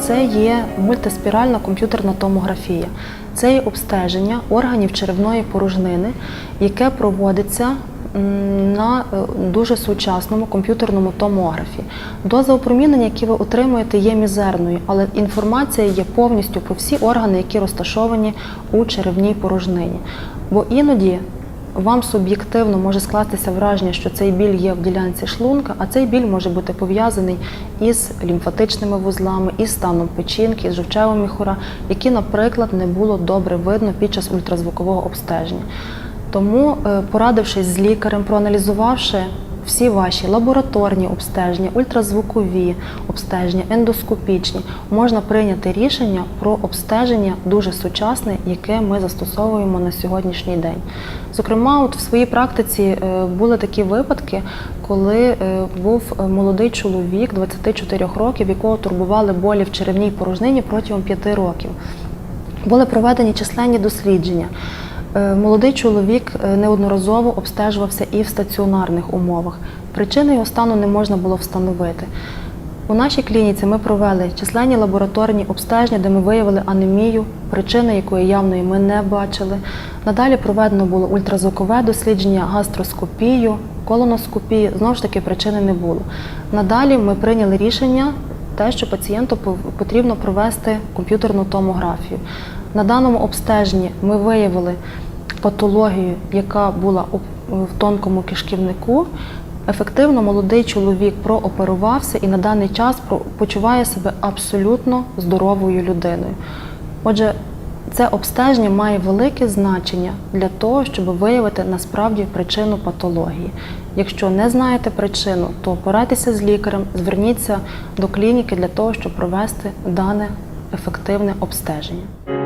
Це є мультиспіральна комп'ютерна томографія. Це є обстеження органів черевної порожнини, яке проводиться на е, дуже сучасному комп'ютерному томографі. Доза опромінення, які ви отримуєте, є мізерною, але інформація є повністю про всі органи, які розташовані у черевній порожнині. Бо іноді вам суб'єктивно може скластися враження, що цей біль є в ділянці шлунка, а цей біль може бути пов'язаний із лімфатичними вузлами, із станом печінки, з жовчевими міхура, які, наприклад, не було добре видно під час ультразвукового обстеження. Тому, е, порадившись з лікарем, проаналізувавши всі ваші лабораторні обстеження, ультразвукові обстеження, ендоскопічні, можна прийняти рішення про обстеження дуже сучасне, яке ми застосовуємо на сьогоднішній день. Зокрема, от в своїй практиці е, були такі випадки, коли е, був молодий чоловік 24 років, якого турбували болі в черевній порожнині протягом 5 років. Були проведені численні дослідження. Е, Молодий чоловік е, неодноразово обстежувався і в стаціонарних умовах. Причини його стану не можна було встановити. У нашій клініці ми провели численні лабораторні обстеження, де ми виявили анемію, причини якої явної ми не бачили. Надалі проведено було ультразвукове дослідження, гастроскопію, колоноскопію. Знову ж таки, причини не було. Надалі ми прийняли рішення те, що пацієнту потрібно провести комп'ютерну томографію. На даному обстеженні ми виявили патологію, яка була в тонкому кишківнику. Ефективно молодий чоловік прооперувався і на даний час почуває себе абсолютно здоровою людиною. Отже, це обстеження має велике значення для того, щоб виявити насправді причину патології. Якщо не знаєте причину, то порадьтеся з лікарем, зверніться до клініки для того, щоб провести дане ефективне обстеження.